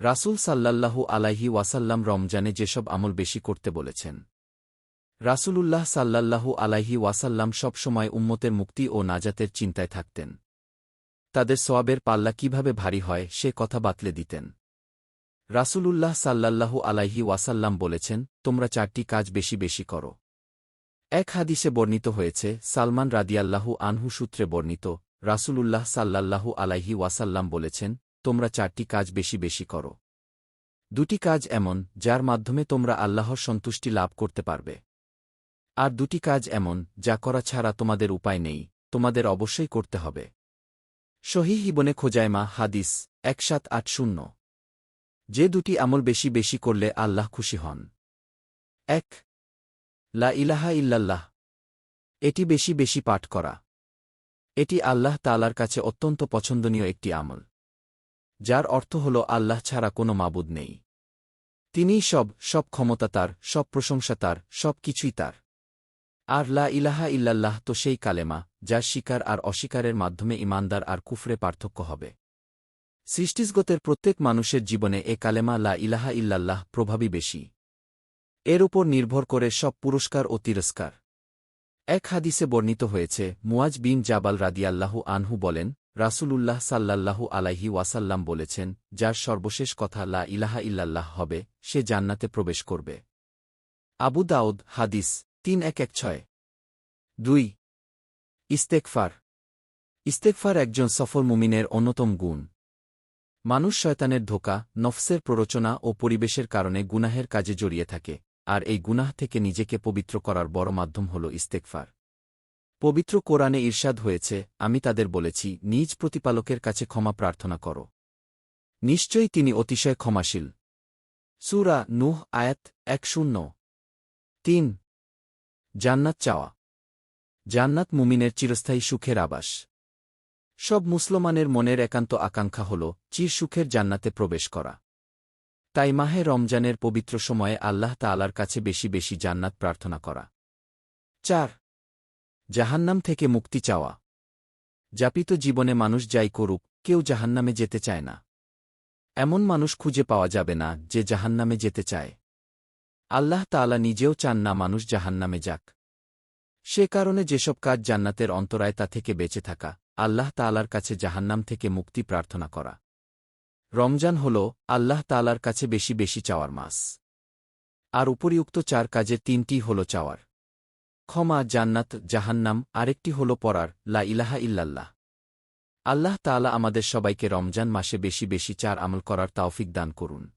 রাসূল সাল্লাল্লাহু আলাইহি ওয়াসাল্লাম রমজানে যেসব আমল বেশি করতে বলেছেন। রাসূলুল্লাহ সাল্লাল্লাহু আলাইহি ওয়াসাল্লাম সবসময় উম্মতের মুক্তি ও নাজাতের চিন্তায় থাকতেন। তাদের সোয়াবের পাল্লা কীভাবে ভারী হয়, সে কথা বাতলে দিতেন। রাসূলুল্লাহ সাল্লাল্লাহু আলাইহি ওয়াসাল্লাম বলেছেন, তোমরা চারটি কাজ বেশি বেশি করো। এক হাদিসে বর্ণিত হয়েছে, সালমান রাদিয়াল্লাহু আনহু সূত্রে বর্ণিত, রাসূলুল্লাহ সাল্লাল্লাহু আলাইহি ওয়াসাল্লাম বলেছেন তোমরা চারটি কাজ বেশি বেশি করো। দুটি কাজ এমন, যার মাধ্যমে তোমরা আল্লাহর সন্তুষ্টি লাভ করতে পারবে। আর দুটি কাজ এমন, যা করা ছাড়া তোমাদের উপায় নেই, তোমাদের অবশ্যই করতে হবে। শহী হিবনে খোজাইমা, হাদিস এক সাত আট শূন্য। যে দুটি আমল বেশি বেশি করলে আল্লাহ খুশি হন। এক, লা ইলাহা ইল্লাল্লাহ। এটি বেশি বেশি পাঠ করা। এটি আল্লাহ তালার কাছে অত্যন্ত পছন্দনীয় একটি আমল। যার অর্থ হল আল্লাহ ছাড়া কোনো মাবুদ নেই। তিনিই সব সব ক্ষমতা তার, সব প্রশংসা তার, সব কিছুই তার। আর লা ইলাহা ইল্লাল্লাহ তো সেই কালেমা, যার শিকার আর অস্বীকারের মাধ্যমে ইমানদার আর কুফরে পার্থক্য হবে। সৃষ্টিসগতের প্রত্যেক মানুষের জীবনে এ কালেমা লা ইলাহা ইল্লাল্লাহ প্রভাবী বেশি। এর উপর নির্ভর করে সব পুরস্কার ও তিরস্কার। এক হাদিসে বর্ণিত হয়েছে, মুয়াজ বিন জাবাল রাদিয়াল্লাহু আনহু বলেন রাসূলুল্লাহ সাল্লাল্লাহু আলাইহি ওয়াসাল্লাম বলেছেন, যার সর্বশেষ কথা লা ইলাহা ইল্লাল্লাহ হবে, সে জান্নাতে প্রবেশ করবে। আবু দাউদ, হাদিস, তিন এক এক ছয়। দুই। ইস্তেকফার ইস্তেকফার একজন সফল মুমিনের অন্যতম গুণ। মানুষ শয়তানের ধোকা, নফসের প্ররোচনা ও পরিবেশের কারণে গুনাহের কাজে জড়িয়ে থাকে, আর এই গুনাহ থেকে নিজেকে পবিত্র করার বড় মাধ্যম হল ইস্তেকফার পবিত্র কোরআনে ঈর্ষাদ হয়েছে, আমি তাদের বলেছি, নিজ প্রতিপালকের কাছে ক্ষমা প্রার্থনা করো। নিশ্চয়ই তিনি অতিশয় ক্ষমাশীল। সুরা নুহ, আয়াত এক শূন্য তিন। জান্নাত চাওয়া। জান্নাত মুমিনের চিরস্থায়ী সুখের আবাস। সব মুসলমানের মনের একান্ত আকাঙ্ক্ষা হল, চির সুখের জান্নাতে প্রবেশ করা। তাই মাহে রমজানের পবিত্র সময়ে আল্লাহ তালার কাছে বেশি বেশি জান্নাত প্রার্থনা করা। চার। জাহান্নাম থেকে মুক্তি চাওয়া। যাপিত জীবনে মানুষ যাই করুক, কেউ জাহান্নামে যেতে চায় না। এমন মানুষ খুঁজে পাওয়া যাবে না যে জাহান্নামে যেতে চায়। আল্লাহ তালা নিজেও চান না মানুষ জাহান্নামে যাক। সে কারণে যেসব কাজ জান্নাতের অন্তরায় তা থেকে বেঁচে থাকা, আল্লাহ তালার কাছে জাহান্নাম থেকে মুক্তি প্রার্থনা করা। রমজান হল আল্লাহ তালার কাছে বেশি বেশি চাওয়ার মাস। আর উপরিউক্ত চার কাজের তিনটি হল চাওয়ার। ক্ষমা, জান্নাত, জাহান্নাম, আরেকটি হল পড়ার লা ইলাহা ইল্লাল্লাহ। আল্লাহ তালা আমাদের সবাইকে রমজান মাসে বেশি বেশি চার আমল করার তাওফিক দান করুন।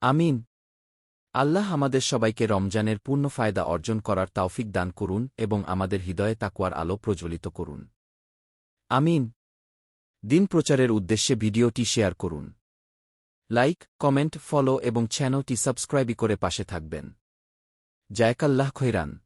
আমিন। আল্লাহ আমাদের সবাইকে রমজানের পূর্ণ ফায়দা অর্জন করার তাওফিক দান করুন এবং আমাদের হৃদয়ে তাকুয়ার আলো প্রজ্বলিত করুন। আমিন। দিন প্রচারের উদ্দেশ্যে ভিডিওটি শেয়ার করুন। লাইক, কমেন্ট, ফলো এবং চ্যানেলটি সাবস্ক্রাইবই করে পাশে থাকবেন। জায়কাল্লাহ খৈরান।